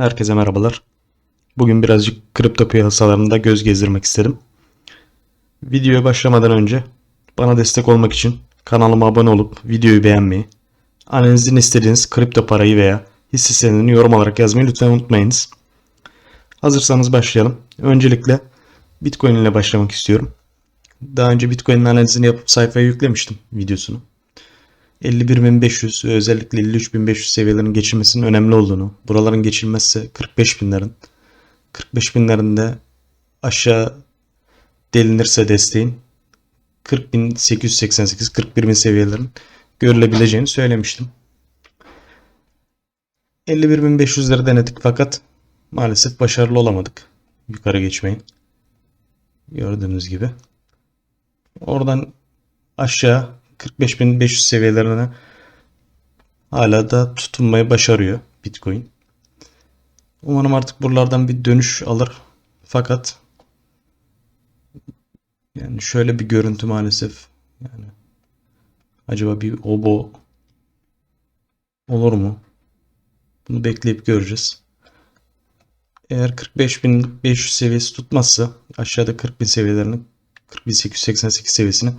Herkese merhabalar. Bugün birazcık kripto piyasalarında göz gezdirmek istedim. Videoya başlamadan önce bana destek olmak için kanalıma abone olup videoyu beğenmeyi, analizini istediğiniz kripto parayı veya hisse senedini yorum olarak yazmayı lütfen unutmayınız. Hazırsanız başlayalım. Öncelikle Bitcoin ile başlamak istiyorum. Daha önce Bitcoin'in analizini yapıp sayfaya yüklemiştim videosunu. 51.500 ve özellikle 53.500 seviyelerinin geçilmesinin önemli olduğunu, buraların geçilmezse 45.000'lerin, 45.000'lerin de aşağı delinirse desteğin 40.888, 41.000 seviyelerin görülebileceğini söylemiştim. 51.500'leri denedik fakat maalesef başarılı olamadık yukarı geçmeyi. Gördüğünüz gibi. Oradan aşağı 45.500 seviyelerine hala da tutunmayı başarıyor Bitcoin. Umarım artık buralardan bir dönüş alır. Fakat yani şöyle bir görüntü maalesef yani acaba bir obo olur mu? Bunu bekleyip göreceğiz. Eğer 45.500 seviyesi tutmazsa aşağıda 40.000 seviyelerini 40.888 seviyesini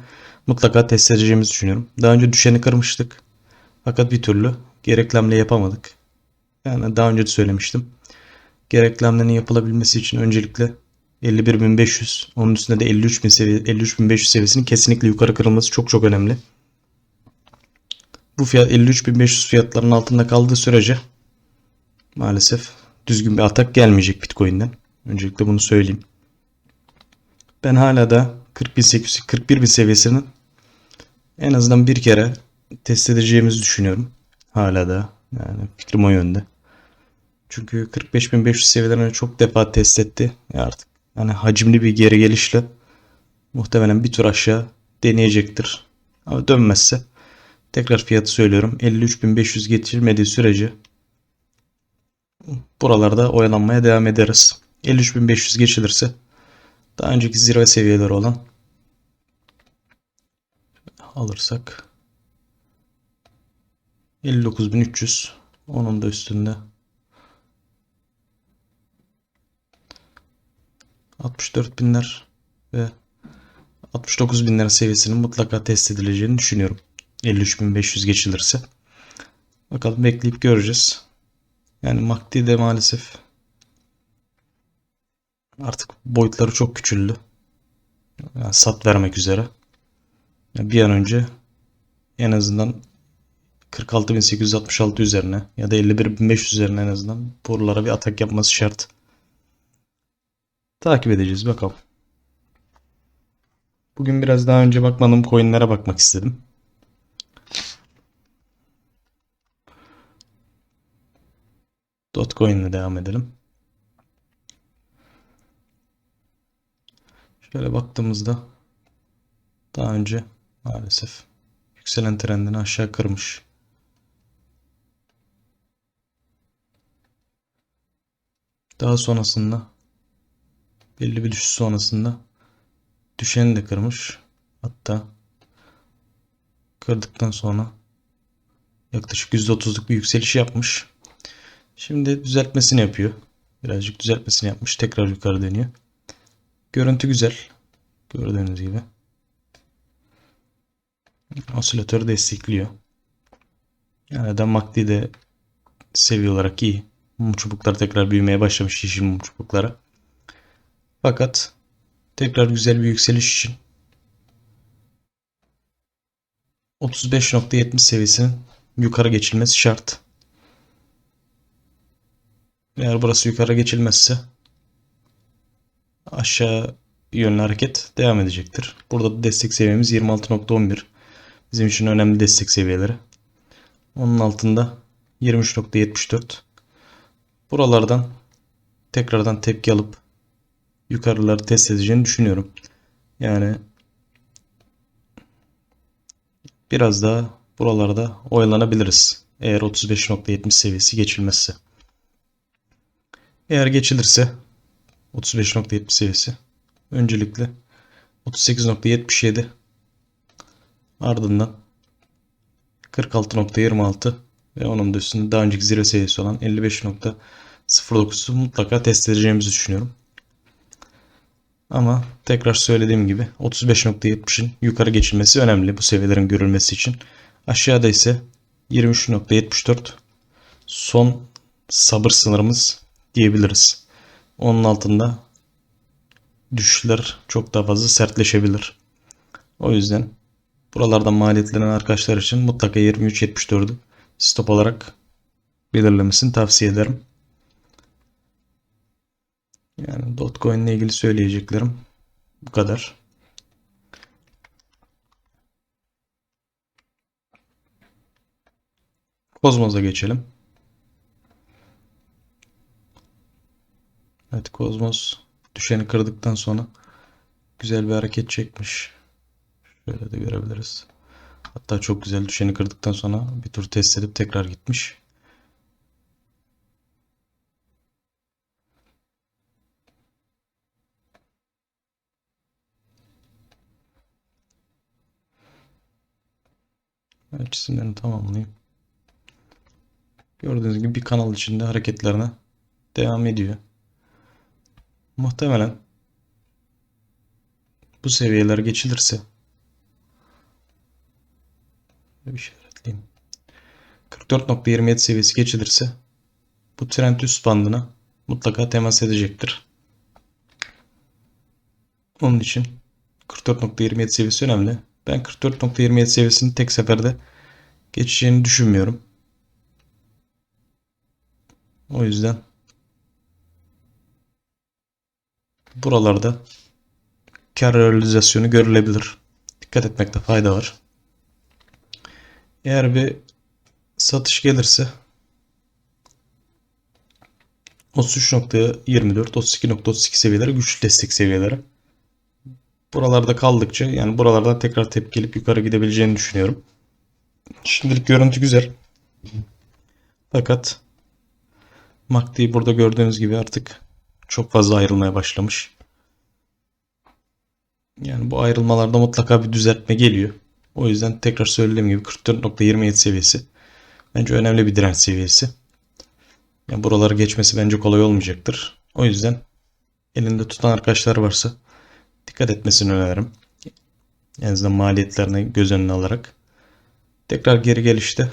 mutlaka test edeceğimizi düşünüyorum. Daha önce düşeni kırmıştık. Fakat bir türlü gerekli hamle yapamadık. Yani daha önce de söylemiştim. Gerekli hamlenin yapılabilmesi için öncelikle 51.500 onun üstünde de 53.000 seviye 53.500 seviyesinin kesinlikle yukarı kırılması çok çok önemli. Bu fiyat 53.500 fiyatların altında kaldığı sürece maalesef düzgün bir atak gelmeyecek Bitcoin'den. Öncelikle bunu söyleyeyim. Ben hala da 40.800 41.000 seviyesinin en azından bir kere test edeceğimizi düşünüyorum. Hala da yani fikrim o yönde. Çünkü 45.500 seviyelerini çok defa test etti. Ya artık yani hacimli bir geri gelişle muhtemelen bir tur aşağı deneyecektir. Ama dönmezse tekrar fiyatı söylüyorum. 53.500 getirmediği sürece buralarda oyalanmaya devam ederiz. 53.500 geçilirse daha önceki zirve seviyeleri olan alırsak 59.300 onun da üstünde 64 binler ve 69 binler seviyesinin mutlaka test edileceğini düşünüyorum. 53.500 geçilirse. Bakalım bekleyip göreceğiz. Yani MACD de maalesef artık boyutları çok küçüldü. Yani sat vermek üzere. Bir an önce en azından 46.866 üzerine ya da 51.500 üzerine en azından buralara bir atak yapması şart. Takip edeceğiz bakalım. Bugün biraz daha önce bakmadığım coinlere bakmak istedim. Dogecoin ile devam edelim. Şöyle baktığımızda daha önce maalesef yükselen trendini aşağı kırmış. Daha sonrasında belli bir düşüş sonrasında düşeni de kırmış. Hatta kırdıktan sonra yaklaşık %30'luk bir yükseliş yapmış. Şimdi düzeltmesini yapıyor. Birazcık düzeltmesini yapmış. Tekrar yukarı dönüyor. Görüntü güzel. Gördüğünüz gibi. Osilatörü destekliyor. Yani da MACD de seviye olarak iyi. Mum çubuklar tekrar büyümeye başlamış yeşil mum çubuklara. Fakat tekrar güzel bir yükseliş için 35.70 seviyesinin yukarı geçilmesi şart. Eğer burası yukarı geçilmezse aşağı yönlü hareket devam edecektir. Burada da destek seviyemiz 26.11. Bizim için önemli destek seviyeleri. Onun altında 23.74. Buralardan tekrardan tepki alıp yukarıları test edeceğini düşünüyorum. Yani biraz daha buralarda oyalanabiliriz. Eğer 35.70 seviyesi geçilmezse. Eğer geçilirse 35.70 seviyesi öncelikle 38.77 ardından 46.26 ve onun da üstünde daha önceki zirve seviyesi olan 0.9'u mutlaka test edeceğimizi düşünüyorum. Ama tekrar söylediğim gibi 35.70'in yukarı geçilmesi önemli bu seviyelerin görülmesi için. Aşağıda ise 23.74 son sabır sınırımız diyebiliriz. Onun altında düşüşler çok daha fazla sertleşebilir. O yüzden buralardan maliyetlenen arkadaşlar için mutlaka 23.74'ü stop olarak belirlemesini tavsiye ederim. Yani Dogecoin ile ilgili söyleyeceklerim bu kadar. Kozmos'a geçelim. Evet Kozmos düşeni kırdıktan sonra güzel bir hareket çekmiş. Şöyle de görebiliriz. Hatta çok güzel düşeni kırdıktan sonra bir tur test edip tekrar gitmiş. Evet, çizimlerini tamamlayayım. Gördüğünüz gibi bir kanal içinde hareketlerine devam ediyor. Muhtemelen bu seviyeler geçilirse işaretleyeyim. 44.27 seviyesi geçilirse bu trend üst bandına mutlaka temas edecektir. Onun için 44.27 seviyesi önemli. Ben 44.27 seviyesini tek seferde geçeceğini düşünmüyorum. O yüzden buralarda kar realizasyonu görülebilir. Dikkat etmekte fayda var. Eğer bir satış gelirse 33.24, 32.32 seviyeleri güçlü destek seviyeleri. Buralarda kaldıkça yani buralardan tekrar tepki gelip yukarı gidebileceğini düşünüyorum. Şimdilik görüntü güzel. Fakat MACD burada gördüğünüz gibi artık çok fazla ayrılmaya başlamış. Yani bu ayrılmalarda mutlaka bir düzeltme geliyor. O yüzden tekrar söylediğim gibi 44.27 seviyesi bence önemli bir direnç seviyesi. Yani buraları geçmesi bence kolay olmayacaktır. O yüzden elinde tutan arkadaşlar varsa dikkat etmesini öneririm. En azından maliyetlerini göz önüne alarak. Tekrar geri gelişte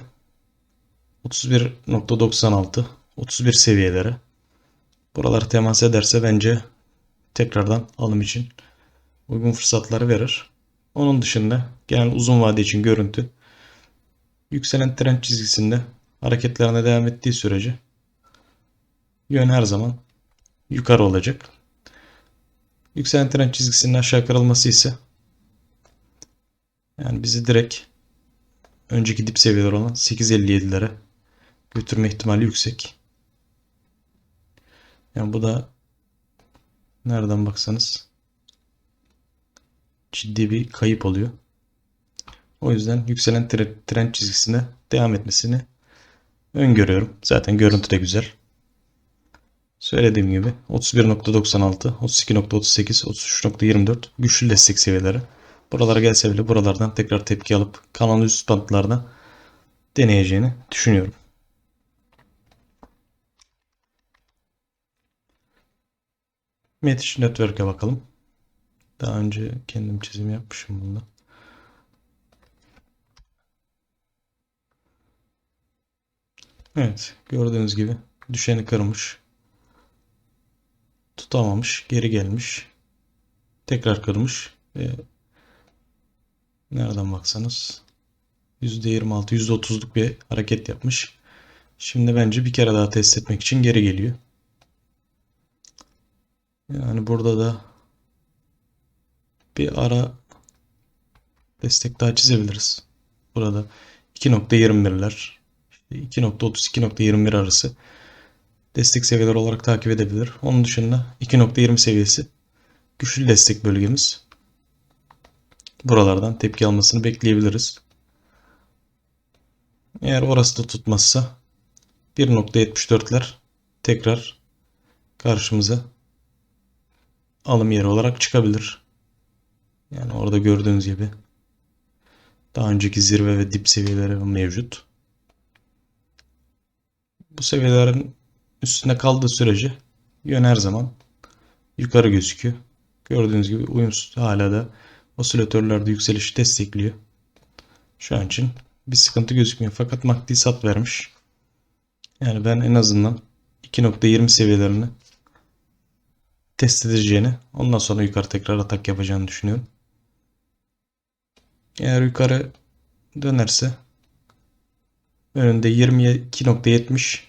31.96 31 seviyelere. Buralar temas ederse bence tekrardan alım için uygun fırsatları verir. Onun dışında genel uzun vade için görüntü yükselen trend çizgisinde hareketlerine devam ettiği sürece yön her zaman yukarı olacak. Yükselen trend çizgisinin aşağı kırılması ise yani bizi direkt önceki dip seviyeler olan 8.57'lere götürme ihtimali yüksek. Yani bu da nereden baksanız ciddi bir kayıp oluyor. O yüzden yükselen trend çizgisine devam etmesini öngörüyorum. Zaten görüntü de güzel. Söylediğim gibi 31.96, 32.38, 33.24 güçlü destek seviyeleri. Buralara gelse bile buralardan tekrar tepki alıp kanalın üst bantlarına deneyeceğini düşünüyorum. Metiş Network'e bakalım. Daha önce kendim çizim yapmışım bunda. Evet gördüğünüz gibi düşeni kırmış. Tutamamış geri gelmiş. Tekrar kırmış ve nereden baksanız %26 %30'luk bir hareket yapmış. Şimdi bence bir kere daha test etmek için geri geliyor. Yani burada da bir ara destek daha çizebiliriz. Burada 2.21'ler 2.30-2.21 arası destek seviyeler olarak takip edebilir. Onun dışında 2.20 seviyesi güçlü destek bölgemiz. Buralardan tepki almasını bekleyebiliriz. Eğer orası da tutmazsa 1.74'ler tekrar karşımıza alım yeri olarak çıkabilir. Yani orada gördüğünüz gibi daha önceki zirve ve dip seviyeleri mevcut. Bu seviyelerin üstünde kaldığı sürece yön her zaman yukarı gözüküyor. Gördüğünüz gibi uyumsuz hala da osilatörlerde yükselişi destekliyor. Şu an için bir sıkıntı gözükmüyor. Fakat MACD sat vermiş. Yani ben en azından 2.20 seviyelerini test edeceğini ondan sonra yukarı tekrar atak yapacağını düşünüyorum. Eğer yukarı dönerse önünde 22.70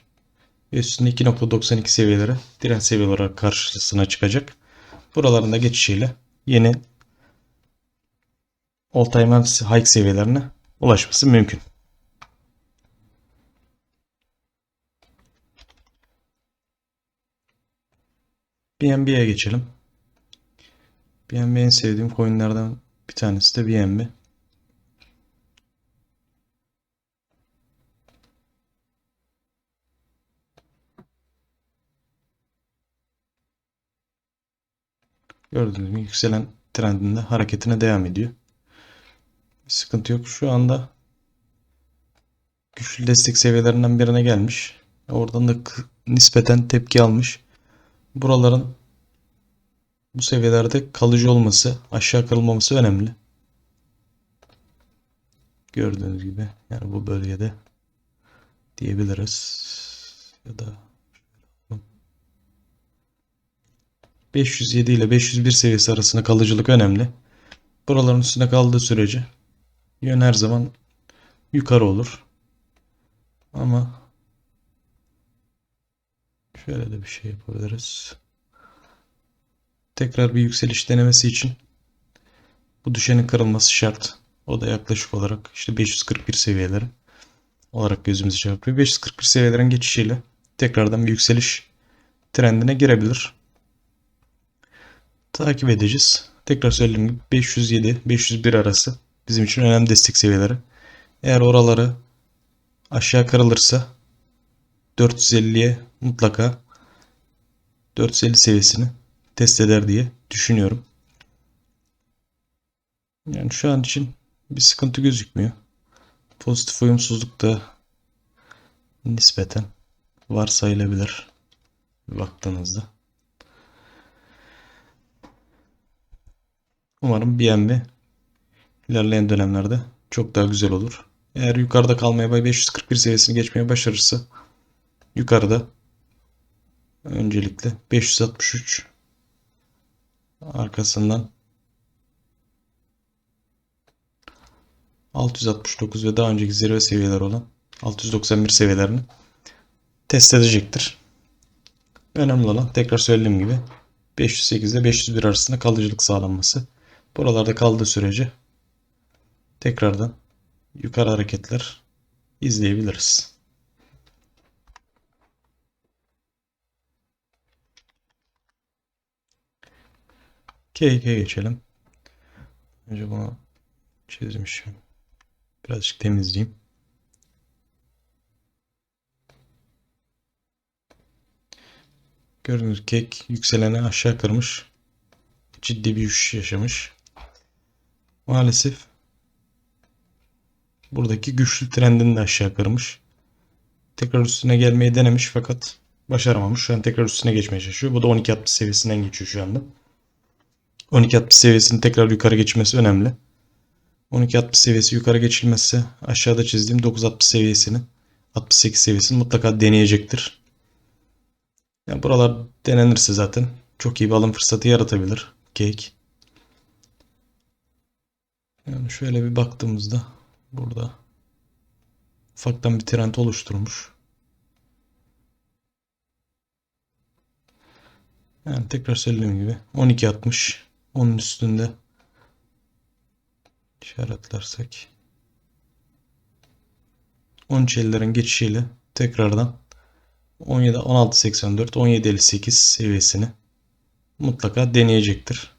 ve üstünde 2.92 seviyeleri direnç seviyeleri olarak karşısına çıkacak. Buralarında geçişiyle yeni all time high seviyelerine ulaşması mümkün. BNB'ye geçelim. BNB en sevdiğim coinlerden bir tanesi de BNB. Gördüğünüz gibi yükselen trendinde hareketine devam ediyor. Bir sıkıntı yok. Şu anda güçlü destek seviyelerinden birine gelmiş. Oradan da nispeten tepki almış. Buraların bu seviyelerde kalıcı olması, aşağı kırılmaması önemli. Gördüğünüz gibi yani bu bölgede diyebiliriz. Ya da 507 ile 501 seviyesi arasında kalıcılık önemli. Buraların üstünde kaldığı sürece yön her zaman yukarı olur. Ama şöyle de bir şey yapabiliriz. Tekrar bir yükseliş denemesi için bu düşenin kırılması şart. O da yaklaşık olarak işte 541 seviyeleri olarak gözümüzü çarpıyor. 541 seviyelerin geçişiyle tekrardan bir yükseliş trendine girebilir takip edeceğiz. Tekrar söylediğim gibi 507-501 arası bizim için önemli destek seviyeleri. Eğer oraları aşağı kırılırsa 450'ye mutlaka 450 seviyesini test eder diye düşünüyorum. Yani şu an için bir sıkıntı gözükmüyor. Pozitif uyumsuzluk da nispeten varsayılabilir baktığınızda. Umarım BNB ilerleyen dönemlerde çok daha güzel olur. Eğer yukarıda kalmaya 541 seviyesini geçmeye başarırsa yukarıda öncelikle 563 arkasından 669 ve daha önceki zirve seviyeler olan 691 seviyelerini test edecektir. Önemli olan tekrar söylediğim gibi 508 ile 501 arasında kalıcılık sağlanması. Buralarda kaldığı sürece tekrardan yukarı hareketler izleyebiliriz. KK geçelim. Önce bunu çizmişim. Birazcık temizleyeyim. Gördüğünüz kek yükselene aşağı kırmış. Ciddi bir düşüş yaşamış maalesef buradaki güçlü trendini de aşağı kırmış. Tekrar üstüne gelmeyi denemiş fakat başaramamış. Şu an tekrar üstüne geçmeye çalışıyor. Bu da 12.60 seviyesinden geçiyor şu anda. 12.60 seviyesinin tekrar yukarı geçmesi önemli. 12.60 seviyesi yukarı geçilmezse aşağıda çizdiğim 9.60 seviyesini 68 seviyesini mutlaka deneyecektir. Yani buralar denenirse zaten çok iyi bir alım fırsatı yaratabilir Cake. Yani şöyle bir baktığımızda burada ufaktan bir trend oluşturmuş. Yani tekrar söylediğim gibi 12.60 onun üstünde işaretlersek 13.50'lerin geçişiyle tekrardan 17 16.84 17.58 seviyesini mutlaka deneyecektir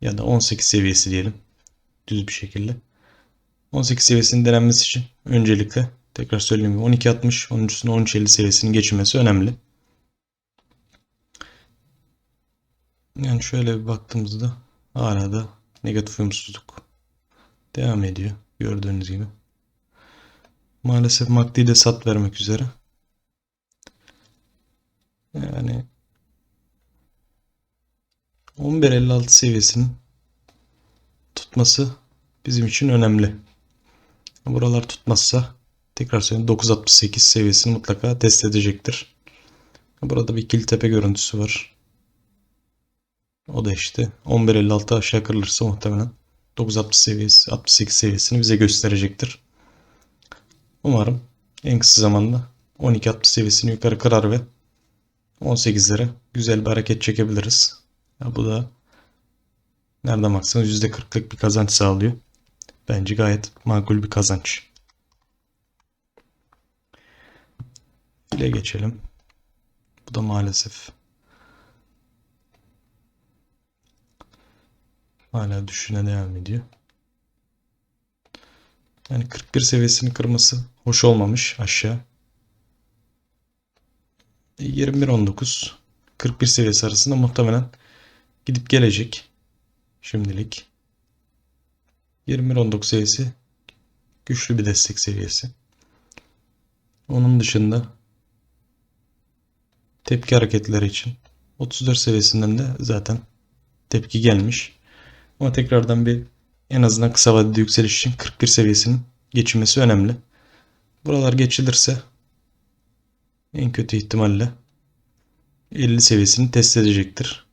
ya da 18 seviyesi diyelim. Düz bir şekilde. 18 seviyesinin denenmesi için öncelikle tekrar söyleyeyim 12.60 onun üstüne 13.50 seviyesinin geçilmesi önemli. Yani şöyle bir baktığımızda hala da negatif uyumsuzluk devam ediyor. Gördüğünüz gibi. Maalesef MACD de sat vermek üzere. Yani 11.56 seviyesinin tutması bizim için önemli. Buralar tutmazsa tekrar söyleyeyim 9.68 seviyesini mutlaka test edecektir. Burada bir ikili tepe görüntüsü var. O da işte 11.56 aşağı kırılırsa muhtemelen 9.60 seviyesi 68 seviyesini bize gösterecektir. Umarım en kısa zamanda 12.60 seviyesini yukarı kırar ve 18'lere güzel bir hareket çekebiliriz. Ya bu da nereden baksanız %40'lık bir kazanç sağlıyor. Bence gayet makul bir kazanç. File geçelim. Bu da maalesef hala düşüne devam ediyor. Yani 41 seviyesini kırması hoş olmamış aşağı. 21-19 41 seviyesi arasında muhtemelen gidip gelecek. Şimdilik. 21-19 seviyesi güçlü bir destek seviyesi. Onun dışında tepki hareketleri için 34 seviyesinden de zaten tepki gelmiş. Ama tekrardan bir en azından kısa vadede yükseliş için 41 seviyesinin geçilmesi önemli. Buralar geçilirse en kötü ihtimalle 50 seviyesini test edecektir.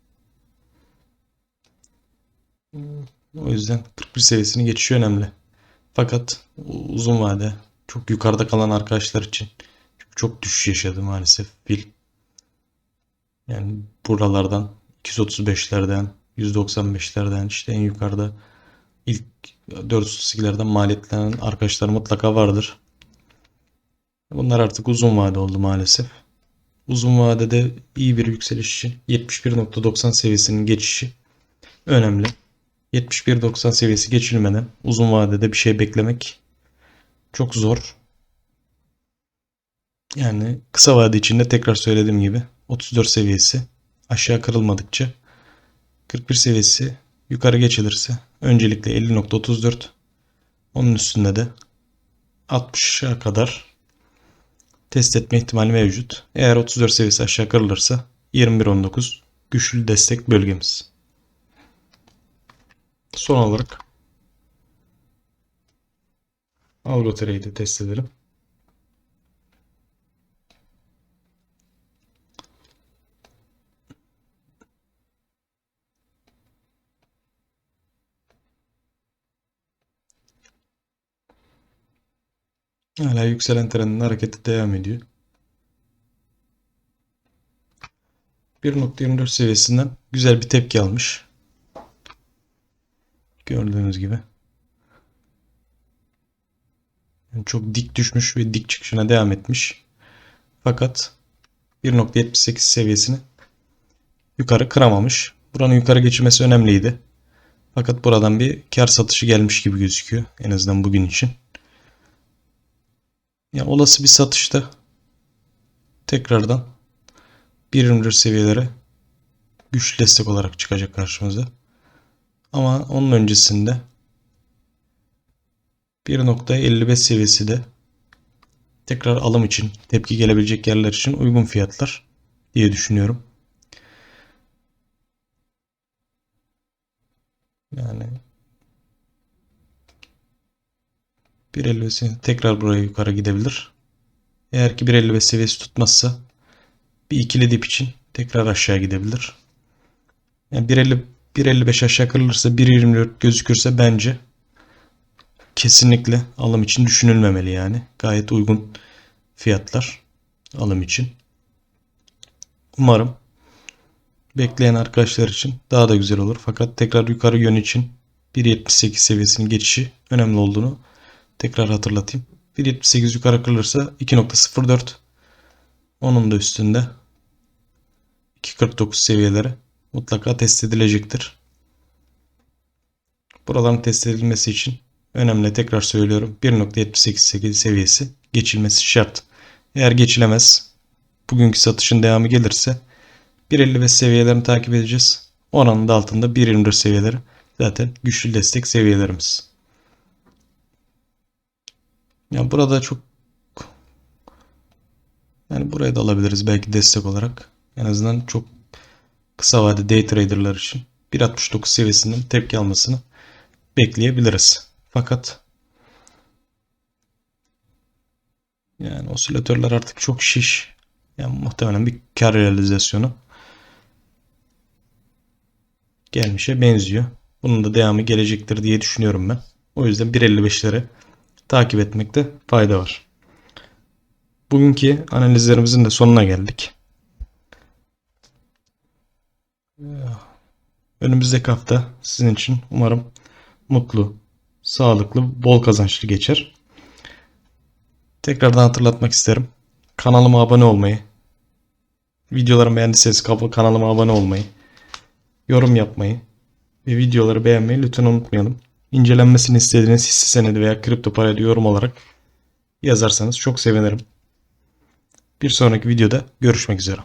O yüzden 41 seviyesini geçişi önemli. Fakat uzun vade çok yukarıda kalan arkadaşlar için çok, çok düşüş yaşadı maalesef fil. Yani buralardan 235'lerden 195'lerden işte en yukarıda ilk 432'lerden maliyetlenen arkadaşlar mutlaka vardır. Bunlar artık uzun vade oldu maalesef. Uzun vadede iyi bir yükseliş için 71.90 seviyesinin geçişi önemli. 71.90 seviyesi geçilmeden uzun vadede bir şey beklemek çok zor. Yani kısa vade içinde tekrar söylediğim gibi 34 seviyesi aşağı kırılmadıkça 41 seviyesi yukarı geçilirse öncelikle 50.34 onun üstünde de 60'a kadar test etme ihtimali mevcut. Eğer 34 seviyesi aşağı kırılırsa 21.19 güçlü destek bölgemiz. Son olarak Avro Trade'i test edelim. Hala yükselen trendin hareketi devam ediyor. 1.24 seviyesinden güzel bir tepki almış. Gördüğünüz gibi. Yani çok dik düşmüş ve dik çıkışına devam etmiş. Fakat 1.78 seviyesini yukarı kıramamış. Buranın yukarı geçirmesi önemliydi. Fakat buradan bir kar satışı gelmiş gibi gözüküyor. En azından bugün için. Yani olası bir satışta tekrardan 1.24 seviyelere güçlü destek olarak çıkacak karşımıza. Ama onun öncesinde 1.55 seviyesi de tekrar alım için tepki gelebilecek yerler için uygun fiyatlar diye düşünüyorum. Yani 1.55 tekrar buraya yukarı gidebilir. Eğer ki 1.55 seviyesi tutmazsa bir ikili dip için tekrar aşağı gidebilir. Yani 1.50 1.55 aşağı kırılırsa 1.24 gözükürse bence kesinlikle alım için düşünülmemeli yani. Gayet uygun fiyatlar alım için. Umarım bekleyen arkadaşlar için daha da güzel olur. Fakat tekrar yukarı yön için 1.78 seviyesinin geçişi önemli olduğunu tekrar hatırlatayım. 1.78 yukarı kırılırsa 2.04 onun da üstünde 2.49 seviyeleri mutlaka test edilecektir. Buraların test edilmesi için önemli tekrar söylüyorum 1.78 seviyesi geçilmesi şart. Eğer geçilemez bugünkü satışın devamı gelirse 1.55 seviyelerini takip edeceğiz. Oranın da altında 1.24 seviyeleri zaten güçlü destek seviyelerimiz. Ya burada çok yani buraya da alabiliriz belki destek olarak. En azından çok kısa vade day traderlar için 1.69 seviyesinden tepki almasını bekleyebiliriz. Fakat yani osilatörler artık çok şiş. Yani muhtemelen bir kar realizasyonu gelmişe benziyor. Bunun da devamı gelecektir diye düşünüyorum ben. O yüzden 1.55'leri takip etmekte fayda var. Bugünkü analizlerimizin de sonuna geldik. Önümüzdeki hafta sizin için umarım mutlu, sağlıklı, bol kazançlı geçer. Tekrardan hatırlatmak isterim. Kanalıma abone olmayı, videolarımı beğendiyseniz kanalıma abone olmayı, yorum yapmayı ve videoları beğenmeyi lütfen unutmayalım. İncelenmesini istediğiniz hisse senedi veya kripto parayla yorum olarak yazarsanız çok sevinirim. Bir sonraki videoda görüşmek üzere.